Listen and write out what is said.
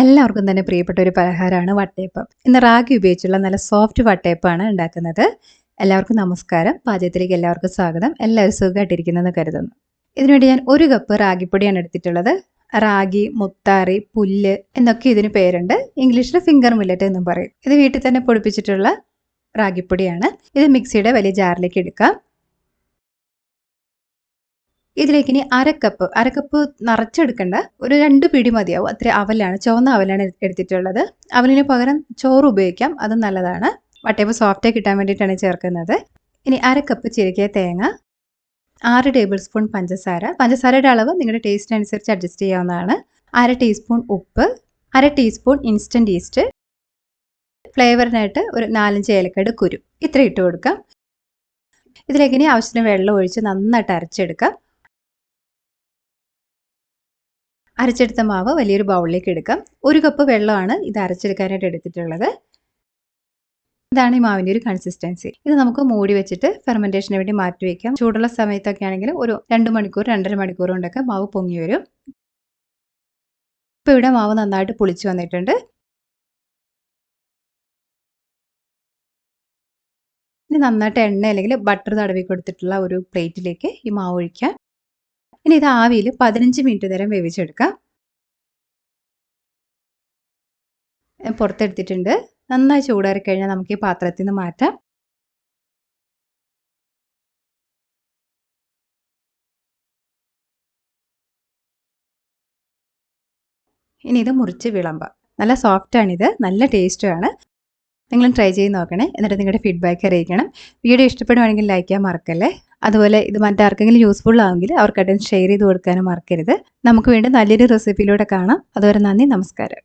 എല്ലാവർക്കും തന്നെ പ്രിയപ്പെട്ട ഒരു പലഹാരമാണ് വട്ടയപ്പം. ഇന്ന് റാഗി ഉപയോഗിച്ചുള്ള നല്ല സോഫ്റ്റ് വട്ടയപ്പമാണ് ഉണ്ടാക്കുന്നത്. എല്ലാവർക്കും നമസ്കാരം. പാചകത്തിലേക്ക് എല്ലാവർക്കും സ്വാഗതം. എല്ലാവരും സുഖമായിട്ടിരിക്കുന്നെന്ന് കരുതുന്നു. ഇതിനുവേണ്ടി ഞാൻ ഒരു കപ്പ് റാഗിപ്പൊടിയാണ് എടുത്തിട്ടുള്ളത്. റാഗി മുത്താറി പുല്ല് എന്നൊക്കെ ഇതിന് പേരുണ്ട്. ഇംഗ്ലീഷിൽ ഫിംഗർ മില്ലറ്റ് എന്നും പറയും. ഇത് വീട്ടിൽ തന്നെ പൊടിപ്പിച്ചിട്ടുള്ള റാഗിപ്പൊടിയാണ്. ഇത് മിക്സിയുടെ വലിയ ജാറിലേക്ക് എടുക്കാം. ഇതിലേക്ക് ഇനി അരക്കപ്പ് അരക്കപ്പ് നിറച്ചെടുക്കേണ്ട. ഒരു രണ്ട് പിടി മതിയാവും. അത്ര അവലാണ് ചുവന്ന അവലാണ് എടുത്തിട്ടുള്ളത്. അവലിന് പകരം ചോറ് ഉപയോഗിക്കാം. അത് നല്ലതാണ്. വട്ടയപ്പ് സോഫ്റ്റായി കിട്ടാൻ വേണ്ടിയിട്ടാണ് ചേർക്കുന്നത്. ഇനി അരക്കപ്പ് ചിരക്കിയ തേങ്ങ ആറ് ടേബിൾ സ്പൂൺ പഞ്ചസാര. പഞ്ചസാരയുടെ അളവ് നിങ്ങളുടെ ടേസ്റ്റ് അനുസരിച്ച് അഡ്ജസ്റ്റ് ചെയ്യാവുന്നതാണ്. അര ടീസ്പൂൺ ഉപ്പ് അര ടീസ്പൂൺ ഇൻസ്റ്റന്റ് ഈസ്റ്റ് ഫ്ലേവറിനായിട്ട് ഒരു നാലഞ്ച് ഏലക്കയുടെ കുരു. ഇത്ര ഇട്ട് കൊടുക്കാം. ഇതിലേക്ക് ഇനി ആവശ്യത്തിന് വെള്ളം ഒഴിച്ച് നന്നായിട്ട് അരച്ചെടുക്കാം. അരച്ചെടുത്ത മാവ് വലിയൊരു ബൗളിലേക്ക് എടുക്കാം. ഒരു കപ്പ് വെള്ളമാണ് ഇത് അരച്ചെടുക്കാനായിട്ട് എടുത്തിട്ടുള്ളത്. ഇതാണ് ഈ മാവിന്റെ ഒരു കൺസിസ്റ്റൻസി ഇത് നമുക്ക് മൂടി വെച്ചിട്ട് ഫെർമെന്റേഷന് വേണ്ടി മാറ്റി വയ്ക്കാം ചൂടുള്ള സമയത്തൊക്കെ ആണെങ്കിൽ ഒരു രണ്ട് മണിക്കൂർ രണ്ടര മണിക്കൂർ കൊണ്ടൊക്കെ മാവ് പൊങ്ങി വരും. ഇപ്പോൾ ഇവിടെ മാവ് നന്നായിട്ട് പുളിച്ച് വന്നിട്ടുണ്ട്. ഇനി നന്നായിട്ട് എണ്ണ അല്ലെങ്കിൽ ബട്ടർ തടവി കൊടുത്തിട്ടുള്ള ഒരു പ്ലേറ്റിലേക്ക് ഈ മാവ് ഒഴിക്കാം. ഇനി ഇത് ആവിയിൽ പതിനഞ്ച് മിനിറ്റ് നേരം വേവിച്ചെടുക്കാം. പുറത്തെടുത്തിട്ടുണ്ട്. നന്നായി ചൂടാറി കഴിഞ്ഞാൽ നമുക്ക് ഈ പാത്രത്തിൽ നിന്ന് മാറ്റാം. ഇനി ഇത് മുറിച്ച് വിളമ്പാം നല്ല സോഫ്റ്റാണിത് നല്ല ടേസ്റ്റുമാണ് നിങ്ങളും ട്രൈ ചെയ്ത് നോക്കണേ. എന്നിട്ട് നിങ്ങളുടെ ഫീഡ്ബാക്ക് അറിയിക്കണം. വീഡിയോ ഇഷ്ടപ്പെടുവാണെങ്കിൽ ലൈക്ക് ചെയ്യാൻ മറക്കല്ലേ? അതുപോലെ ഇത് മറ്റാർക്കെങ്കിലും യൂസ്ഫുൾ ആവുമെങ്കിൽ അവർക്കായിട്ട് ഷെയർ ചെയ്ത് കൊടുക്കാനും മറക്കരുത്. നമുക്ക് വേണ്ടി നല്ലൊരു റെസിപ്പിയിലൂടെ കാണാം. അതുവരെ നന്ദി നമസ്കാരം.